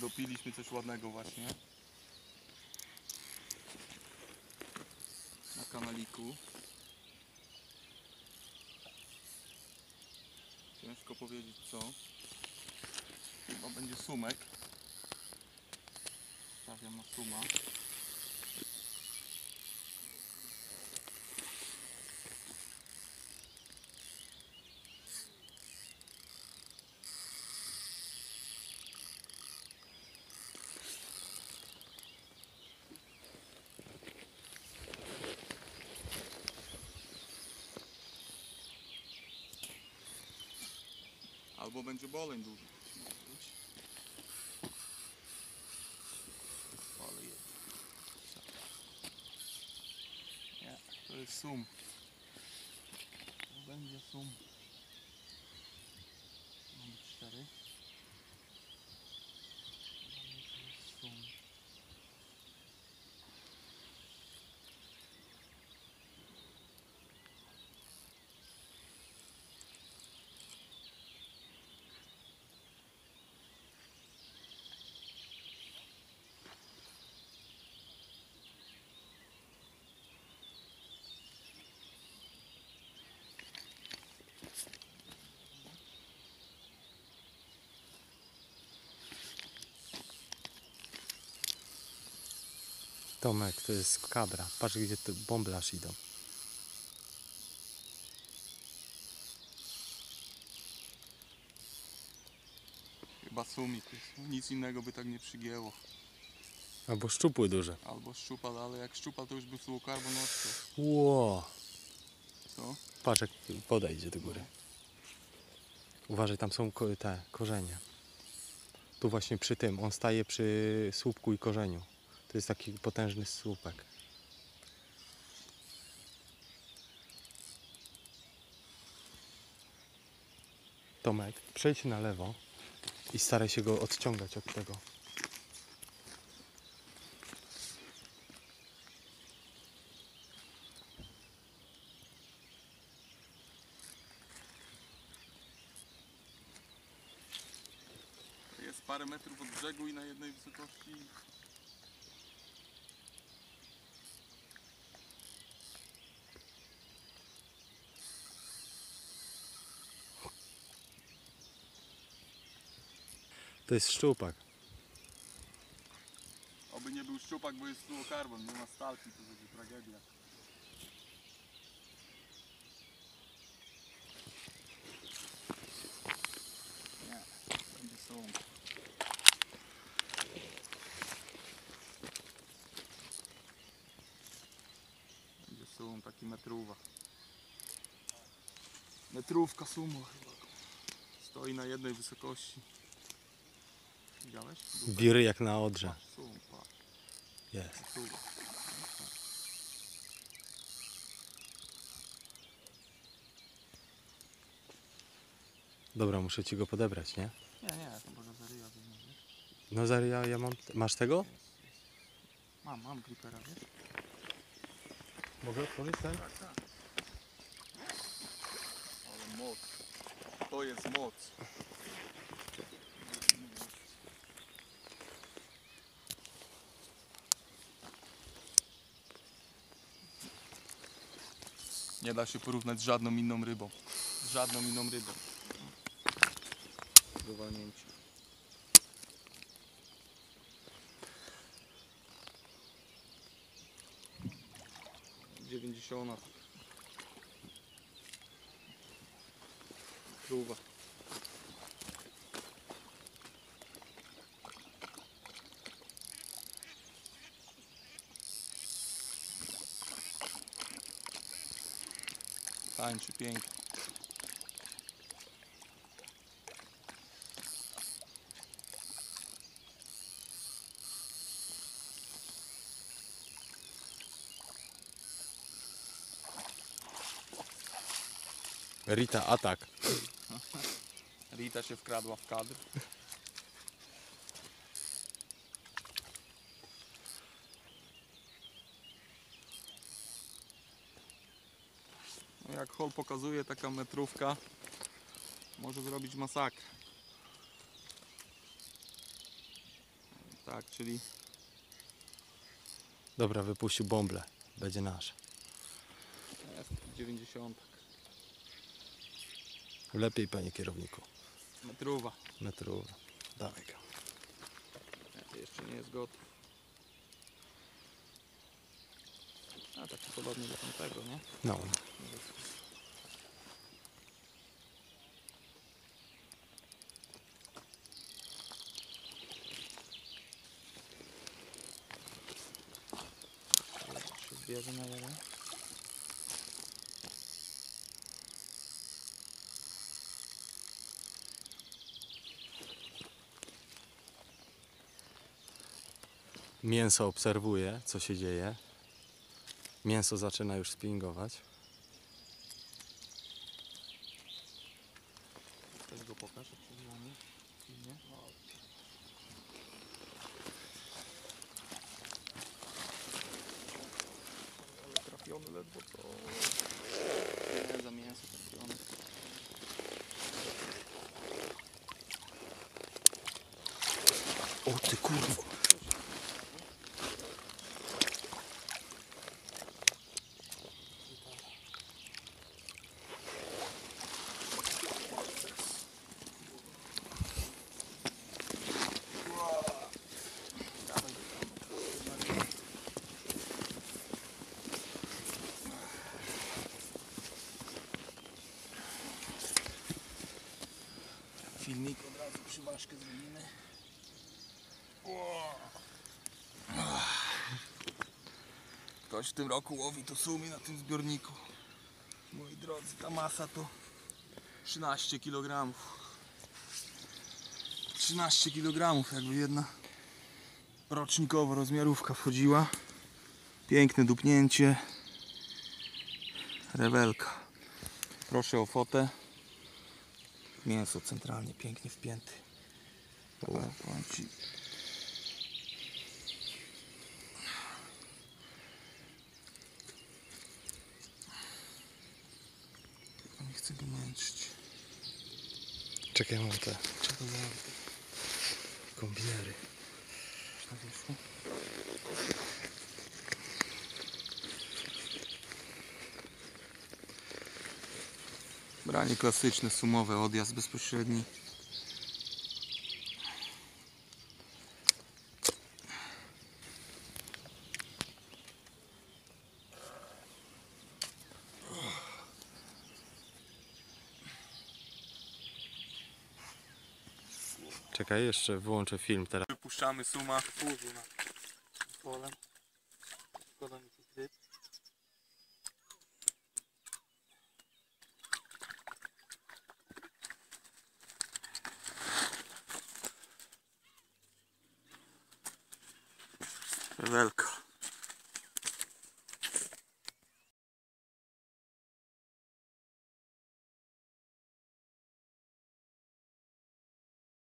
dopiliśmy coś ładnego właśnie. Na kanaliku. Ciężko powiedzieć co. Chyba będzie sumek. Stawiam na suma. Albo będzie boleń duży. Ale jest. Nie, to jest sum. To będzie sum. Mamy. Dla mnie to jest sum. Tomek, to jest kabra. Patrz gdzie tu bąblarz idą. Chyba sumik. Nic innego by tak nie przygięło. Albo szczupły duże. Albo szczupal, ale jak szczupal to już by fluokarbon odciął. Ło! Co? Patrz jak podejdzie do góry. Uważaj, tam są te korzenie. Tu właśnie przy tym, on staje przy słupku i korzeniu. To jest taki potężny słupek. Tomek, przejdź na lewo i staraj się go odciągać od tego. Jest parę metrów od brzegu i na jednej wysokości. To jest szczupak. Oby nie był szczupak, bo jest fluokarbon, nie ma stalki, to będzie tragedia. Będzie są. Taki metrówka. Metrówka sumo chyba. Stoi na jednej wysokości. Widziałeś? Wiry jak na odrze. Jest. Dobra, muszę ci go podebrać, nie? Nie, nie, to może zaryja? No Zaria, ja mam. Masz tego? Mam, mam gripera, wiesz? Mogę otworzyć ten? Tak, tak. Ale moc. To jest moc. Nie da się porównać z żadną inną rybą. Z żadną inną rybą. Do walnięcia. Dziewięćdziesiąta. Próba. Tańczy pięknie. Rita atak. Rita się wkradła w kadr. Hol pokazuje, taka metrówka może zrobić masakrę. Tak, czyli Dobra, wypuścił bąble. Będzie nasz. jest 90. Lepiej, panie kierowniku. Metruwa. Metrowa. Dawaj go. Nie, Jeszcze nie jest gotów. A taki podobny do tamtego, nie? No. Mięso obserwuje, co się dzieje. Mięso zaczyna już spingować. Też go pokażę przed wami. Nie? Ale ledwo co. Nie, za mięso trafiony. O ty kurwa. Przyważkę zrobimy. Ktoś w tym roku łowi to sumie na tym zbiorniku. Moi drodzy, ta masa to 13 kg. 13 kg, jakby jedna rocznikowa rozmiarówka wchodziła. Piękne dupnięcie. Rewelka. Proszę o fotę. Mięso centralnie pięknie wpięty. O, powiem ci. Nie chcę go męczyć. Czekaj, mam te Czego za kombinery. na wierzchu? Branie klasyczne, sumowe, odjazd bezpośredni. Czekaj, jeszcze wyłączę film teraz. Wypuszczamy suma w pługu na polem. Szkoda mi Welcome.